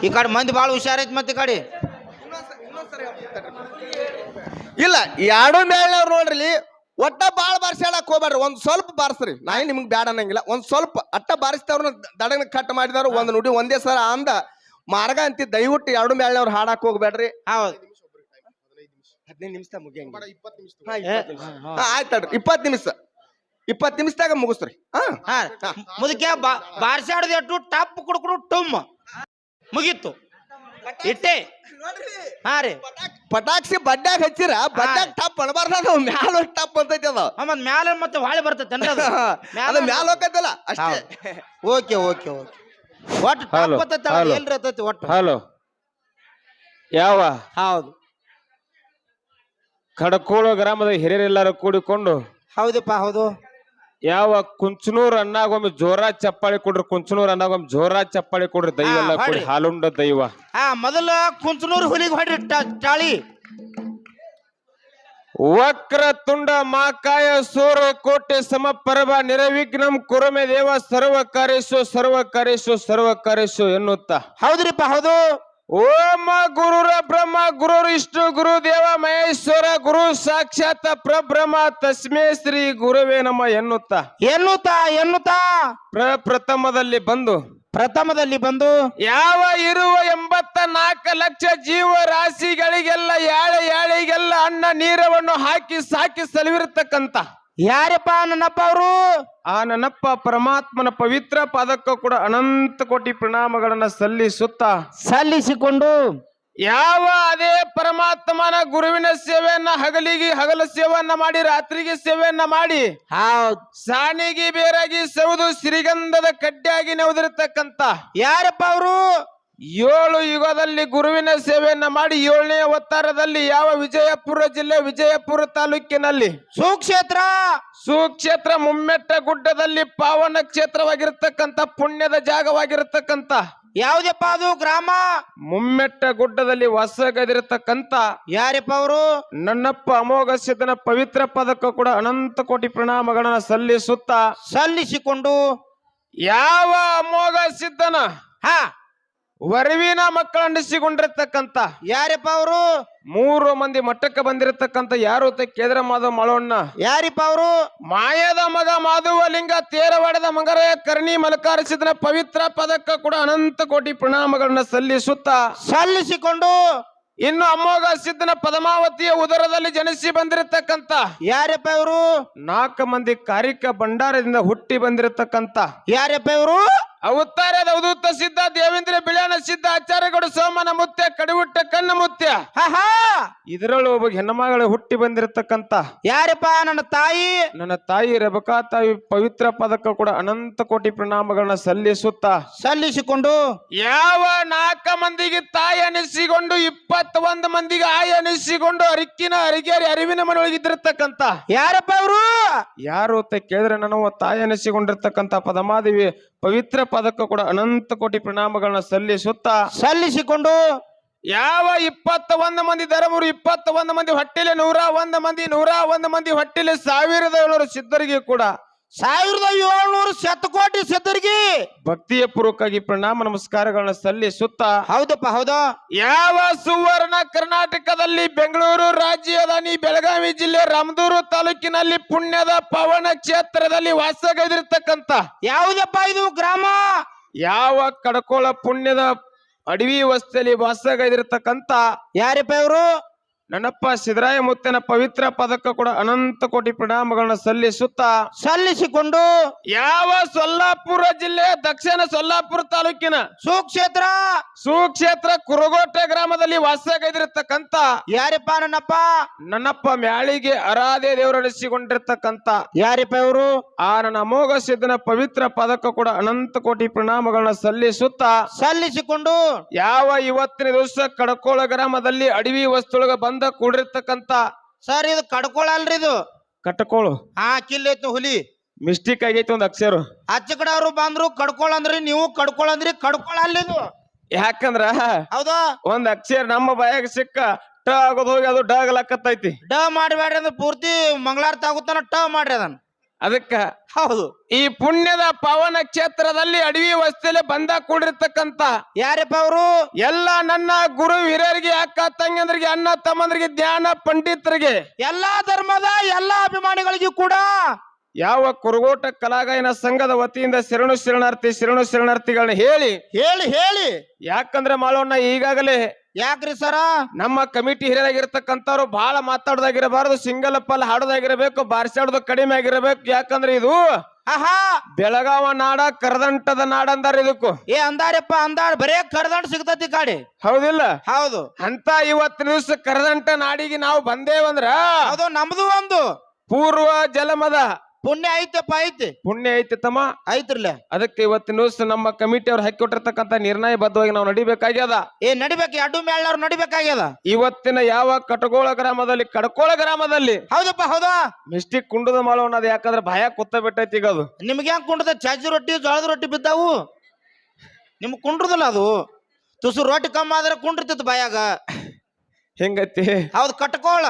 ಈ ಕಡೆ ಮಂದಿ ಭಾಳ ಹುಷಾರೈತಿ ಮತ್ತೆ ಈ ಕಡೆ. ಇಲ್ಲ ಎರಡು ಮೇಳ್ನವ್ರು ನೋಡ್ರಿ ಒಟ್ಟ ಭಾಳ ಬಾರಿಸ್ಯಾಡಕ್ ಹೋಗ್ಬೇಡ್ರಿ ಒಂದ್ ಸ್ವಲ್ಪ ಬಾರಿಸ್ರಿ. ನಾ ಏನ್ ನಿಮ್ಗೆ ಬ್ಯಾಡ ಅನ್ನಂಗಿಲ್ಲ ಒಂದ್ ಸ್ವಲ್ಪ ಅಟ್ಟ ಬಾರಿಸ್ತವ್ರನ್ನ ದಡನ ಕಟ್ ಮಾಡಿದವ್ರು ಒಂದ್ ನುಡಿ ಒಂದೇ ಸಲ ಅಂದ ಮಾರ್ಗ ಅಂತಿ ದಯವಿಟ್ಟು ಎರಡು ಮೇಳ್ನವ್ರು ಹಾಡಕ್ ಹೋಗ್ಬೇಡ್ರಿ ಹೌದು. ಹದಿನೈದು ನಿಮಿಷ ಮುಗಿಯಂಗ. ಆಯ್ತಡ್ರಿ ಇಪ್ಪತ್ತು ನಿಮಿಷ ಇಪ್ಪತ್ತು ನಿಮಿಷದಾಗ ಮುಗಿಸ್ರಿ. ಹಾ. ಹಾ ಮುದಕ್ಕೆ ಬಾರ್ಸಾಡೋದು ಎಷ್ಟು ಟಪ್ ಕುಡ್ಕುಡು ಟುಮ್. ಮುಗೀತು. ಇಟ್ಟೆ. ಹಾ ರೀ. ಪಟಾಕ್ಷಿ ಬಡ್ಡ್ಯಾಗ ಹಚ್ಚಿರ ಬಡ್ಡ್ಯಾಗ ಟಪ್ ಅನ್ಬಾರ್ದ ಮ್ಯಾಲ ಟಪ್ ಬರ್ತೈತಿ ಅದ. ಹಾ, ಮತ್ತ್ ಮ್ಯಾಲ ಮತ್ತೆ ಹೊಳೆ ಬರ್ತೈತೆ ಅದು? ಅದ ಮ್ಯಾಲ ಹೋಗತ್ತಲ್ಲ ಅಷ್ಟೇ. Okay okay okay. ಒಟ್ಟು Hello, ಟಪ್ hello. ಎಲ್ರಿ ಹತ್ತೈತಿ ಒಟ್ಟು. ಹಲೋ. ಯಾವ? ಹೌದು. ಕಡಕೋಳ ಗ್ರಾಮದ ಹಿರಿಯರೆಲ್ಲರೂ ಕೂಡಿಕೊಂಡು ಹೌದಪ್ಪ ಹೌದು. ಯಾವ ಕುಂಚನೂರ್ ಅಣ್ಣಾಗೊಮ್ಮೆ ಜೋರ ಚಪ್ಪಾಳಿ ಕೊಡ್ರಿ ಕುಂಚನೂರ್ ಅಣ್ಣಾಗೊಮ್ಮೆ ಜೋರ ಚಪ್ಪಾಳಿ ಕೊಡ್ರಿ ದೈವ ಎಲ್ಲ ಹಾ, ಕೂಡಿ ಹೊಡ್ರಿ. ಹಾಲುಂಡ ದೈವ. ಹಾ ಮೊದಲ ಕುಂಚನೂರು ಹುಲಿಗೆ ಹೊಡ್ರಿ ಟ- ಟಾಳಿ. ವಕ್ರ ತುಂಡ ಮಾಕಾಯ ಸೂರ ಕೋಟೆ ಸಮ ಪರಬ ನಿರ್ವಿಘ್ನಂ ಕುರುಮೆ ದೇವ ಸರ್ವ ಕಾರ್ಯಸು ಸರ್ವ ಕಾರ್ಯಸು ಸರ್ವ ಎನ್ನುತ್ತ. ಹೌದ್ರಿಪ್ಪ ಹೌದು. ಓಂ ಗುರುರ ಬ್ರಹ್ಮ ಗುರು ವಿಷ್ಣು ಗುರು ದೇವ ಮಹೇಶ್ವರ ಗುರು ಸಾಕ್ಷಾತ್ ಪ್ರಬ್ರಹ್ಮ ತಸ್ಮೇ ಶ್ರೀ ಗುರುವೇ ನಮ ಎನ್ನುತ್ತ? ಎನ್ನುತ್ತಾ ಎನ್ನುತ್ತಾ? ಪ್ರಪ್ರಥಮದಲ್ಲಿ ಬಂದು. ಪ್ರಥಮದಲ್ಲಿ ಬಂದು? ಯಾವ ಇರುವ ಎಂಬತ್ತ ನಾಲ್ಕು ಲಕ್ಷ ಜೀವ ರಾಶಿಗಳಿಗೆಲ್ಲ ಯಾಳೆ ಯಾಳಿಗೆಲ್ಲ ಅನ್ನ ನೀರವನ್ನು ಹಾಕಿ ಸಾಕಿ ಸಲುವಿರ್ತಕ್ಕಂತ. ಯಾರಪ್ಪ ನನ್ನಪ್ಪ ಅವರು? ಆ ನನ್ನಪ್ಪ ಪರಮಾತ್ಮನ ಪವಿತ್ರ ಪಾದಕ್ಕ ಕೂಡ ಅನಂತ ಕೋಟಿ ಪ್ರಣಾಮಗಳನ್ನ ಸಲ್ಲಿಸುತ್ತ ಸಲ್ಲಿಸಿಕೊಂಡು ಯಾವ ಅದೇ ಪರಮಾತ್ಮನ ಗುರುವಿನ ಸೇವೆಯನ್ನ ಹಗಲಿಗೆ ಹಗಲ ಸೇವೆಯನ್ನ ಮಾಡಿ ರಾತ್ರಿಗೆ ಸೇವೆಯನ್ನ ಮಾಡಿ ಹೌದ್. ಸಾಣಿಗೆ ಬೇರಾಗಿ ಸೌದು ಶ್ರೀಗಂಧದ ಕಡ್ಡಿಯಾಗಿ ನೆವದಿರತಕ್ಕಂತ ಯಾರಪ್ಪ ಅವರು? ಏಳು ಯುಗದಲ್ಲಿ ಗುರುವಿನ ಸೇವೆಯನ್ನ ಮಾಡಿ ಏಳನೇ ಅವತಾರದಲ್ಲಿ ಯಾವ ವಿಜಯಪುರ ಜಿಲ್ಲೆ ವಿಜಯಪುರ ತಾಲೂಕಿನಲ್ಲಿ ಸುಕ್ಷೇತ್ರ. ಸುಕ್ಷೇತ್ರ ಮುಮ್ಮೆಟ್ಟ ಗುಡ್ಡದಲ್ಲಿ ಪಾವನ ಕ್ಷೇತ್ರವಾಗಿರತಕ್ಕಂತ ಪುಣ್ಯದ ಜಾಗವಾಗಿರತಕ್ಕಂತ ಯಾವ್ದಪ್ಪ ಅದು? ಗ್ರಾಮ? ಮುಮ್ಮೆಟ್ಟ ಗುಡ್ಡದಲ್ಲಿ ಹೊಸಗದಿರತಕ್ಕಂತ ಯಾರಪ್ಪ ಅವರು? ನನ್ನಪ್ಪ ಅಮೋಘ ಸಿದ್ಧನ ಪವಿತ್ರ ಪದಕ ಕೂಡ ಅನಂತ ಕೋಟಿ ಪ್ರಣಾಮಗಳನ್ನ ಸಲ್ಲಿಸುತ್ತ ಸಲ್ಲಿಸಿಕೊಂಡು ಯಾವ ಅಮೋಘ ಸಿದ್ಧನ ಹಾ. ವರವಿನ ಮಕ್ಕಳನ್ನಿಸಿಕೊಂಡಿರ್ತಕ್ಕಂಥ ಯಾರಪ್ಪ ಅವರು? ಮೂರು ಮಂದಿ ಮಟ್ಟಕ್ಕೆ ಬಂದಿರತಕ್ಕಂತ ಯಾರು ಅಂತ ಕೇಂದ್ರ ಮಾಧವ ಮಳವಣ್ಣ. ಯಾರಪ್ಪ ಅವರು? ಮಾಯದ ಮಗ ಮಾಧುವಲಿಂಗ ತೇರವಾಡದ ಮಂಗರ ಕರ್ಣಿ ಮಲಕಾರಿಸಿದ ಪವಿತ್ರ ಪದಕ್ಕ ಕೂಡ ಅನಂತ ಕೋಟಿ ಪ್ರಣಾಮಗಳನ್ನ ಸಲ್ಲಿಸುತ್ತ ಸಲ್ಲಿಸಿಕೊಂಡು ಇನ್ನು ಅಮೋಘ ಸಿದ್ಧನ ಪದಮಾವತಿಯ ಉದರದಲ್ಲಿ ಜನಿಸಿ ಬಂದಿರತಕ್ಕಂತ ಯಾರಪ್ಪ ಇವರು ನಾಲ್ಕು ಮಂದಿ ಕಾರಿಕ ಭಂಡಾರದಿಂದ ಹುಟ್ಟಿ ಬಂದಿರತಕ್ಕಂತ ಯಾರಪ್ಪ ಇವರು ಅವತಾರದ ಅವಧೂತ ಸಿದ್ಧ ದೇವೇಂದ್ರ ಬಿಳಿಯನ ಸಿದ್ಧ ಆಚಾರ್ಯಗೌಡ ಸೋಮನ ಮುತ್ಯ ಕಡಿಬಿಟ್ಟ ಕಣ್ಣ ಮುತ್ಯ. ಹಾ ಇದರೊಳಗೆ ಒಬ್ಬ ಹೆಣ್ಣುಮಗಳು ಹುಟ್ಟಿ ಬಂದಿರತಕ್ಕಂತ. ಯಾರಪ್ಪ? ನನ್ನ ತಾಯಿ? ನನ್ನ ತಾಯಿ ರೆಬಕಾ ತಾಯಿ ಪವಿತ್ರ ಪದಕ ಕೂಡ ಅನಂತ ಕೋಟಿ ಪ್ರಣಾಮಗಳನ್ನ ಸಲ್ಲಿಸುತ್ತ. ಸಲ್ಲಿಸಿಕೊಂಡು? ಯಾವ ನಾಲ್ಕ ಮಂದಿಗೆ ತಾಯಿ ಅನಿಸಿಕೊಂಡು ಇಪ್ಪತ್ತ ಒಂದು ಮಂದಿಗೆ ಆಯ ಅನಿಸಿಕೊಂಡು ಅರಿಕಿನ ಅರಿಗೇರಿ ಅರಿವಿನ ಮನೆಯೊಳಗಿದ್ದಿರತಕ್ಕಂತ ಯಾರಪ್ಪ ಅವರು? ಯಾರು ಅಂತ ಕೇಳಿದ್ರೆ ನಾನು ತಾಯಿ ಅನಿಸಿಕೊಂಡಿರ್ತಕ್ಕಂತ ಪದಮಾದೇವಿ ಪವಿತ್ರ ಪದಕ್ಕೂ ಕೂಡ ಅನಂತ ಕೋಟಿ ಪ್ರಣಾಮಗಳನ್ನ ಸಲ್ಲಿಸುತ್ತಾ ಸಲ್ಲಿಸಿಕೊಂಡು ಯಾವ ಇಪ್ಪತ್ತ ಒಂದು ಮಂದಿ ಧರ್ಮರು ಇಪ್ಪತ್ತ ಒಂದು ಮಂದಿ ಹೊಟ್ಟಿಲೆ ನೂರ ಒಂದು ಮಂದಿ ನೂರ ಒಂದು ಮಂದಿ ಹೊಟ್ಟಿಲೆ ಸಾವಿರದ ಏಳ್ನೂರು ಸಿದ್ಧರಿಗೆ ಕೂಡ ಸಾವಿರದ ಏಳ್ನೂರು ಶತಕೋಟಿ ಸಿದ್ಧರಿಗೆ ಭಕ್ತಿಯ ಪೂರ್ವಕವಾಗಿ ಪ್ರಣಾಮ ನಮಸ್ಕಾರಗಳನ್ನ ಸಲ್ಲಿಸುತ್ತ ಹೌದಪ್ಪ ಹೌದಾ. ಯಾವ ಸುವರ್ಣ ಕರ್ನಾಟಕದಲ್ಲಿ ಬೆಂಗಳೂರು ರಾಜ್ಯದಾನಿ ಬೆಳಗಾವಿ ಜಿಲ್ಲೆ ರಾಮದೂರು ತಾಲೂಕಿನಲ್ಲಿ ಪುಣ್ಯದ ಪವನ ಕ್ಷೇತ್ರದಲ್ಲಿ ವಾಸಗೈದಿರ್ತಕ್ಕಂತ ಯಾವುದಪ್ಪ ಇದು ಗ್ರಾಮ? ಯಾವ ಕಡಕೋಳ ಪುಣ್ಯದ ಅಡವಿ ವಸ್ತಿಯಲ್ಲಿ ವಾಸಗೈದಿರ್ತಕ್ಕಂತ ಯಾರಪ್ಪ ಇವರು? ನನ್ನಪ್ಪ ಸಿದ್ದರಾಯ ಮುತ್ತಿನ ಪವಿತ್ರ ಪದಕ ಕೂಡ ಅನಂತ ಕೋಟಿ ಪ್ರಣಾಮಗಳನ್ನ ಸಲ್ಲಿಸುತ್ತ ಸಲ್ಲಿಸಿಕೊಂಡು ಯಾವ ಸೊಲ್ಲಾಪುರ ಜಿಲ್ಲೆ ದಕ್ಷಿಣ ಸೊಲ್ಲಾಪುರ ತಾಲೂಕಿನ ಸುಕ್ಷೇತ್ರ ಸುಕ್ಷೇತ್ರ ಕುರುಗೋಟೆ ಗ್ರಾಮದಲ್ಲಿ ವಾಸಗೈದಿರತಕ್ಕಂತ ಯಾರಿಪ್ಪ ನನ್ನಪ್ಪ? ನನ್ನಪ್ಪ ಮ್ಯಾಳಿಗೆ ಅರಾಧೆ ದೇವರಡಿಸಿಕೊಂಡಿರ್ತಕ್ಕಂತ ಯಾರಿಪ್ಪ ಇವರು? ಆ ನನ್ನ ಅಮೋಘ ಸಿದ್ಧನ ಪವಿತ್ರ ಪದಕ ಕೂಡ ಅನಂತ ಕೋಟಿ ಪ್ರಣಾಮಗಳನ್ನ ಸಲ್ಲಿಸುತ್ತ ಸಲ್ಲಿಸಿಕೊಂಡು ಯಾವ ಇವತ್ತಿನ ದಿವಸ ಕಡಕೋಳ ಗ್ರಾಮದಲ್ಲಿ ಅಡವಿ ವಸ್ತುಗಳ ಬಂದ ಕೂಡಿರ್ತಕ್ಕಂತ ಸರ್ ಇದು ಕಡ್ಕೊಳಲ್ರಿ ಇದು. ಕಟ್ಟಕೋಳು. ಹಾ ಕಿಲ್ಲೈತು ಹುಲಿ. ಮಿಸ್ಟೇಕ್ ಆಗೈತಿ ಒಂದ್ ಅಕ್ಷರ. ಆಚೆ ಕಡೆ ಅವ್ರು ಬಂದ್ರು ಕಡ್ಕೊಳಂದ್ರಿ ನೀವು ಕಡ್ಕೊಳಂದ್ರಿ ಕಡ್ಕೊಳಲ್ಲ ಇದು. ಯಾಕಂದ್ರ ಹೌದಾ. ಒಂದ್ ಅಕ್ಷರ ನಮ್ಮ ಬಾಯಾಗ ಸಿಕ್ಕ ಟ ಆಗೋದ್ ಹೋಗಿ ಅದು ಡ ಆಗಲಕತ್ತೈತಿ ಡ ಮಾಡಬೇಡ್ರಿ ಅಂದ್ರೆ ಪೂರ್ತಿ ಮಂಗಳಾರತಿ ಆಗುತ್ತಾನ ಟ ಮಾಡ್ರಿ ಅದನ್ನ. ಅದಕ್ಕ ಹೌದು. ಈ ಪುಣ್ಯದ ಪವನ ಕ್ಷೇತ್ರದಲ್ಲಿ ಅಡವಿ ವಸ್ತಿಯಲ್ಲಿ ಬಂದ ಕೂಡಿರ್ತಕ್ಕಂತ ಯಾರಪ್ಪ ಅವರು ಎಲ್ಲ ನನ್ನ ಗುರು ಹಿರಿಯರಿಗೆ ಅಕ್ಕ ತಂಗಿಯಂದ್ರಿಗೆ ಅಣ್ಣ ತಮ್ಮಂದ್ರಿಗೆ ಜ್ಞಾನ ಪಂಡಿತರಿಗೆ ಎಲ್ಲಾ ಧರ್ಮದ ಎಲ್ಲಾ ಅಭಿಮಾನಿಗಳಿಗೂ ಕೂಡ ಯಾವ ಕುರುಗೋಟ ಕಲಾಗಾಯನ ಸಂಘದ ವತಿಯಿಂದ ಶರಣು ಶರಣಾರ್ಥಿ ಶರಣು ಶರಣಾರ್ಥಿಗಳನ್ನ ಹೇಳಿ ಹೇಳಿ ಹೇಳಿ. ಯಾಕಂದ್ರೆ ಮಾಳೋಣ ಈಗಾಗಲೇ ಯಾಕ್ರಿ ಸರ? ನಮ್ಮ ಕಮಿಟಿ ಹಿರಿಯರಾಗಿರ್ತಕ್ಕಂಥವ್ರು ಬಹಳ ಮಾತಾಡೋದಾಗಿರಬಾರದು ಸಿಂಗಲ್ ಪಲ್ ಹಾಡೋದಾಗಿರಬೇಕು ಬಾರಿಸಾಡೋದು ಕಡಿಮೆ ಆಗಿರಬೇಕು. ಯಾಕಂದ್ರೆ ಇದು ಆಹಾ! ಬೆಳಗಾವ ನಾಡ ಕರದಂಟದ ನಾಡ ಅಂದಾರ ಇದಕ್ಕೂ. ಏ ಅಂದಾರಪ್ಪ ಅಂದಾರ ಬರೇ ಕರದಂಟ ಸಿಗ್ತತಿ ಕಾಡಿ. ಹೌದಿಲ್ಲ? ಹೌದು. ಅಂತ ಇವತ್ತಿನ ದಿವಸ ಕರದಂಟ ನಾಡಿಗೆ ನಾವು ಬಂದೇವಂದ್ರ ಅದು ನಮ್ದು ಒಂದು. ಪೂರ್ವ ಜಲಮದ ಪುಣ್ಯ ಐತಪ್ಪ ಐತಿ. ಪುಣ್ಯ ಐತೆ ತಮ್ಮ. ಐತ್ರಲ್ಲ. ಅದಕ್ಕೆ ಇವತ್ತಿನ ದಿವಸ ನಮ್ಮ ಕಮಿಟಿ ಅವ್ರು ಹಾಕಿಕೊಟ್ಟಿರ್ತಕ್ಕಂಥ ನಿರ್ಣಯಬದ್ಧವಾಗಿ ನಾವು ನಡಿಬೇಕಾಗ್ಯದ. ಏ ನಡಿಬೇಕು ಅಡ್ಡು ಮೇಳ್ನವ್ರು ನಡಿಬೇಕಾಗ್ಯದ? ಇವತ್ತಿನ ಯಾವ ಕಟಗೋಳ ಗ್ರಾಮದಲ್ಲಿ ಕಡಕೋಳ ಗ್ರಾಮದಲ್ಲಿ ಹೌದಪ್ಪ ಹೌದಾ? ಮಿಸ್ಟಿಕ್ ಕುಂಡದ ಮಾಳು ಅನ್ನೋದು ಯಾಕಂದ್ರೆ ಭಯ ಕುತ್ತ ಬಿಟ್ಟೈತಿ ಈಗ ಅದು. ನಿಮ್ಗೆ ಹೆಂಗ್ ಕುಂಡದ? ಚಜ್ಜಿ ರೊಟ್ಟಿ ಜೋಳದ ರೊಟ್ಟಿ ಬಿದ್ದಾವು? ನಿಮ್ಗೆ ಕುಂಡ್ರದಲ್ಲ ಅದು? ತುಸು ರೊಟ್ಟಿ ಕಮ್ಮ ಆದ್ರೆ ಕುಂಡ್ರತಿತ್ತು ಬಾಯಾಗ. ಹೆಂಗೈತಿ? ಹೌದು ಕಟ್ಕೋಳ.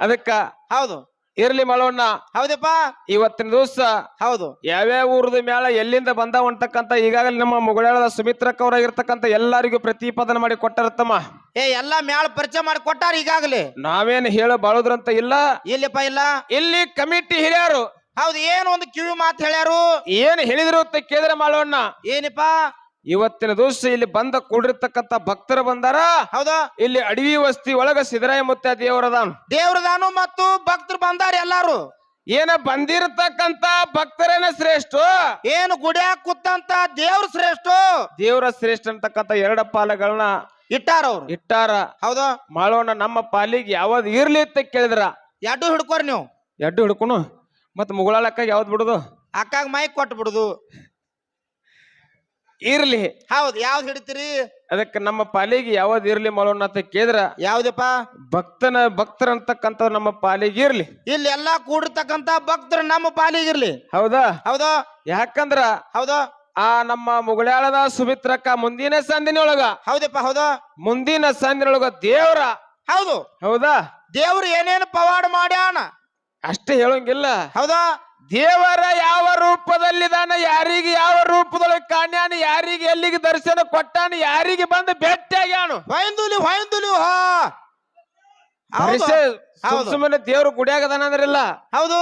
ಅದಕ್ಕ ಹೌದು. ಇರ್ಲಿ ಮಳವಣ್ಣ. ಹೌದಪ್ಪ. ಇವತ್ತಿನ ದಿವಸ ಹೌದು. ಯಾವ್ಯಾವ ಊರದ ಮೇಳ ಎಲ್ಲಿಂದ ಬಂದಾವ ಅಂತಕ್ಕಂತ ಈಗಾಗಲೇ ನಮ್ಮ ಮುಗಳಾಳದ ಸುಮಿತ್ರಕ್ಕ ಅವರಾಗಿರ್ತಕ್ಕಂಥ ಎಲ್ಲರಿಗೂ ಪ್ರತಿಪಾದನೆ ಮಾಡಿ ಕೊಟ್ಟರತ್ತಮ್ಮ ಏ ಎಲ್ಲಾ ಮ್ಯಾಳ ಪರಿಚಯ ಮಾಡಿ ಕೊಟ್ಟಾರ ಈಗಾಗಲೇ? ನಾವೇನು ಹೇಳ ಬಾಳುದ್ರಂತ ಇಲ್ಲ. ಇಲ್ಲಪ್ಪ ಇಲ್ಲ. ಇಲ್ಲಿ ಕಮಿಟಿ ಹಿರಿಯರು. ಹೌದು ಏನು ಒಂದು ಕಿವಿ ಮಾತು ಹೇಳ್ಯಾರು? ಏನ್ ಹೇಳಿದ್ರು ಅಂತ ಕೇಳಿದ್ರೆ ಮಾಳವಣ್ಣ. ಏನಪ್ಪ? ಇವತ್ತಿನ ದಿವಸ ಇಲ್ಲಿ ಬಂದ ಕೂಡಿರ್ತಕ್ಕಂತ ಭಕ್ತರು ಬಂದಾರ? ಹೌದಾ? ಇಲ್ಲಿ ಅಡವಿ ವಸ್ತಿ ಒಳಗ ಸಿದ್ದರಾಯ ಮುತ್ತ ದೇವರದಾನು ದೇವ್ರದಾನು ಮತ್ತು ಭಕ್ತರು ಬಂದಾರ ಎಲ್ಲಾರು. ಏನ ಬಂದಿರತಕ್ಕಂತ ಭಕ್ತರೇನ ಶ್ರೇಷ್ಠ? ಏನು ಗುಡಿಯಾಗ ಕುತ್ತಂತ ದೇವ್ರ ಶ್ರೇಷ್ಠ? ದೇವರ ಶ್ರೇಷ್ಠ ಅಂತಕ್ಕಂತ ಎರಡ ಪಾಲಗಳನ್ನ ಇಟ್ಟಾರ ಅವ್ರು. ಇಟ್ಟಾರ. ಹೌದಾ? ಮಾಡೋಣ ನಮ್ಮ ಪಾಲಿಗೆ ಯಾವ್ದು ಇರ್ಲಿ ಅಂತ ಕೇಳಿದ್ರ. ಎಡ್ಡು ಹಿಡ್ಕೋರಿ ನೀವು. ಎಡ್ಡು ಹಿಡ್ಕೊನು. ಮತ್ ಮುಗಳಾಳಕ್ಕ ಯಾವ್ದು ಬಿಡುದು? ಅಕ್ಕಾಗ ಮೈಕ್ ಕೊಟ್ಟು ಬಿಡುದು ಇರ್ಲಿ. ಹೌದು ಯಾವ್ದು ಹಿಡಿತೀರಿ? ಅದಕ್ಕೆ ನಮ್ಮ ಪಾಲಿಗೆ ಯಾವ್ದು ಇರ್ಲಿ ಮಾಡೋಣ ಅಂತ ಕೇಳಿದ್ರ ಯಾವ್ದಪ್ಪ? ಭಕ್ತನ ಭಕ್ತರ ಅಂತಕ್ಕಂಥ ನಮ್ಮ ಪಾಲಿಗೆ ಇರ್ಲಿ. ಇಲ್ಲಿ ಎಲ್ಲಾ ಕೂಡಿರ್ತಕ್ಕಂತ ಭಕ್ತರು ನಮ್ಮ ಪಾಲಿಗಿರ್ಲಿ ಹೌದಾ? ಹೌದಾ. ಯಾಕಂದ್ರ ಹೌದಾ. ಆ ನಮ್ಮ ಮುಗಳಾಳದ ಸುಮಿತ್ರಕ್ಕ ಮುಂದಿನ ಸಂದಿನೊಳಗ ಹೌದಪ್ಪ ಹೌದಾ. ಮುಂದಿನ ಸಂದಿನೊಳಗ ದೇವ್ರ. ಹೌದು. ಹೌದಾ? ದೇವ್ರು ಏನೇನು ಪವಾಡ ಮಾಡ್ಯಾನ? ಅಷ್ಟೇ ಹೇಳಂಗಿಲ್ಲ. ಹೌದಾ. ದೇವರ ಯಾವ ರೂಪದಲ್ಲಿದಾನ ಯಾರಿಗೆ ಯಾವ ರೂಪದಲ್ಲಿ ಕಾಣ್ಯಾನ ಯಾರಿಗೆ ಎಲ್ಲಿಗೆ ದರ್ಶನ ಕೊಟ್ಟಾನ ಯಾರಿಗೆ ಬಂದು ಭೇಟಿಯಾಗ್ಯಾನು ಹೊಯ್ದುಲಿ ಹೊಯ್ದುಲಿ ಹಾ. ಸುಮ್ಮನೆ ದೇವ್ರ ಗುಡಿಯಾಗದಾನ ಅಂದ್ರಿಲ್ಲ ಹೌದು.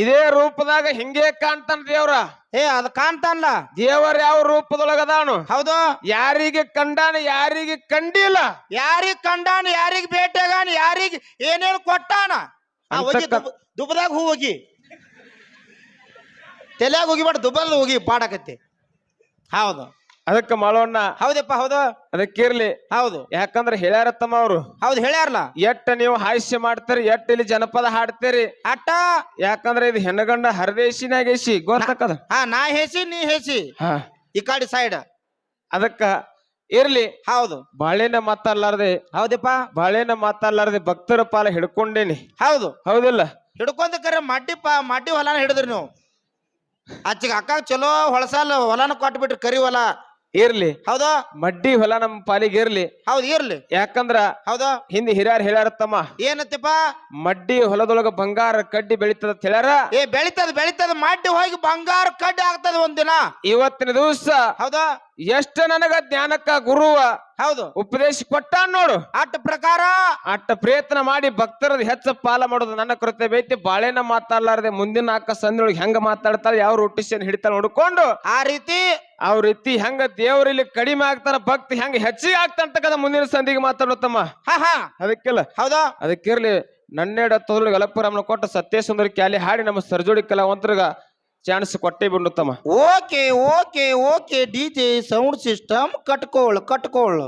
ಇದೇ ರೂಪದಾಗ ಹಿಂಗೆ ಕಾಣ್ತಾನ ದೇವ್ರ. ಏ ಅದ್ ಕಾಣ್ತಾನಲ್ಲ. ದೇವರ ಯಾವ ರೂಪದೊಳಗದಾನು? ಹೌದು. ಯಾರಿಗೆ ಕಂಡಾನ ಯಾರಿಗೆ ಕಂಡಿಲ್ಲ? ಯಾರಿಗ ಕಂಡಾನ ಯಾರಿಗ ಭೇಟಿಯಾಗಾನ ಯಾರಿಗ ಏನೇನು ಕೊಟ್ಟಾನ? ದುಬದಾಗ ಹೋಗಿ ಅಂತಕ್ಕ- ದುಬ್- ದುಬ್ಬದಾಗ ಹೂ ಹೋಗಿ ತಲೆಯಾಗ ಹೋಗಿಬಾಡ ದುಬಲ್ ಹೋಗಿ ಪಾಡಕತ್ತಿ. ಹೌದು. ಅದಕ್ಕೆ ಮಾಡೋಣ ಹೌದಪ್ಪ ಹೌದು. ಅದಕ್ಕಿರ್ಲಿ ಹೌದು. ಯಾಕಂದ್ರೆ ಹೇಳ್ಯಾರತ್ತಮ್ಮ ಅವ್ರು. ಹೌದು ಹೇಳ್ಯಾರಲ್ಲ. ಎಟ್ಟ ನೀವು ಹಾಸ್ಯ ಮಾಡ್ತೀರಿ ಎಟ್ಟ ಇಲ್ಲಿ ಜನಪದ ಹಾಡ್ತೀರಿ? ಅಟ್ಟ. ಯಾಕಂದ್ರೆ ಇದು ಹೆಣ್ಣಗಂಡ ಹರದೇಶಿನಾಗೇಶಿ ಗೊತ್ತಕ್ಕದ ಹಾ ನಾ ಹೇಸಿ ನೀ ಹೇಸಿ ಹಾ. ಈ ಕಡೆ ಸೈಡ್ ಅದಕ್ಕ ಇರ್ಲಿ. ಹೌದು. ಬಾಳೆನ ಮಾತಾಡ್ಲಾರ್ದೆ. ಹೌದಪ್ಪ. ಬಾಳೆನ ಮಾತಾಡ್ಲಾರ್ದೆ ಭಕ್ತರ ಪಾಲ ಹಿಡ್ಕೊಂಡೇನಿ. ಹೌದು. ಹೌದಿಲ್ಲ? ಹಿಡ್ಕೊಂಡ್ ಕರೆ ಮಡ್ಡಿ ಪ ಮಡ್ಡಿ ಹೊಲನ ಹಿಡಿದ್ರಿ ನೀವು. ಅಚ್ಚಿಗೆ ಅಕ್ಕ ಚಲೋ ಹೊಳಸಾಲ ಹೊಲನ ಕೊಟ್ಬಿಟ್ರಿ ಕರಿ ಹೊಲ. ಇರ್ಲಿ. ಹೌದಾ? ಮಡ್ಡಿ ಹೊಲ ನಮ್ಮ ಪಾಲಿಗೆ ಇರ್ಲಿ. ಹೌದು ಇರ್ಲಿ. ಯಾಕಂದ್ರ ಹೌದಾ? ಹಿಂದೆ ಹಿರಿಯರ್ ಹೇಳ್ಯಾರತ್ತಮ್ಮ. ಏನತ್ತಪ್ಪ? ಮಡ್ಡಿ ಹೊಲದೊಳಗ ಬಂಗಾರ ಕಡ್ಡಿ ಬೆಳಿತದ ಅಂತ ಹೇಳ್ಯಾರ. ಏ ಬೆಳಿತದ ಬೆಳಿತದ ಮಡ್ಡಿ ಹೋಗಿ ಬಂಗಾರ ಕಡ್ಡಿ ಆಗ್ತದ ಒಂದಿನ. ಇವತ್ತಿನ ದಿವಸ ಹೌದಾ? ಎಷ್ಟ ನನಗ ಜ್ಞಾನಕ್ಕ ಗುರುವ ಹೌದು. ಉಪದೇಶ ಕೊಟ್ಟ ನೋಡು. ಅಟ್ಟ ಪ್ರಕಾರ? ಅಟ್ಟ ಪ್ರಯತ್ನ ಮಾಡಿ ಭಕ್ತರದ ಹೆಚ್ಚ ಪಾಲ ಮಾಡೋದು ನನ್ನ ಕೃತ್ಯ ಐತಿ ಬಾಳೆನ ಮಾತಾಡ್ಲಾರ್ದೆ ಮುಂದಿನ ಅಕ್ಕ ಸಂದಿಯೊಳಗೆ ಹೆಂಗ ಮಾತಾಡ್ತಾಳೆ ಯಾವ ರೊಟೇಷನ್ ಹಿಡಿತಾಳೆ ನೋಡ್ಕೊಂಡು. ಆ ರೀತಿ ಅವ್ರ ರೀತಿ ಹೆಂಗ ದೇವ್ರ ಇಲ್ಲಿ ಕಡಿಮೆ ಆಗ್ತಾನ ಭಕ್ತಿ ಹೆಂಗ ಹೆಚ್ಚಿಗೆ ಆಗ್ತಂತಕ್ಕದ ಮುಂದಿನ ಸಂದಿಗೆ ಮಾತಾಡೋತಮ್ಮ ಹಾ ಹಾ. ಅದಕ್ಕೆಲ್ಲ. ಹೌದಾ? ಅದಕ್ಕಿರ್ಲಿ ನನ್ನೆಡ ತೊದಲಿಗೆ ಅಲಪುರಮ್ನ ಕೊಟ್ಟ ಸತ್ಯ ಸುಂದರಿ ಕ್ಯಾಲಿ ಹಾಡಿ ನಮ್ಮ ಸರ್ಜೋಡಿ ಕಲಾವಂತರಿಗ ಚಾನ್ಸ್ ಕೊಟ್ಟೆ ಬಿಡುತ್ತಮ್ಮ okay okay okay D J sound system Katkol Katkol.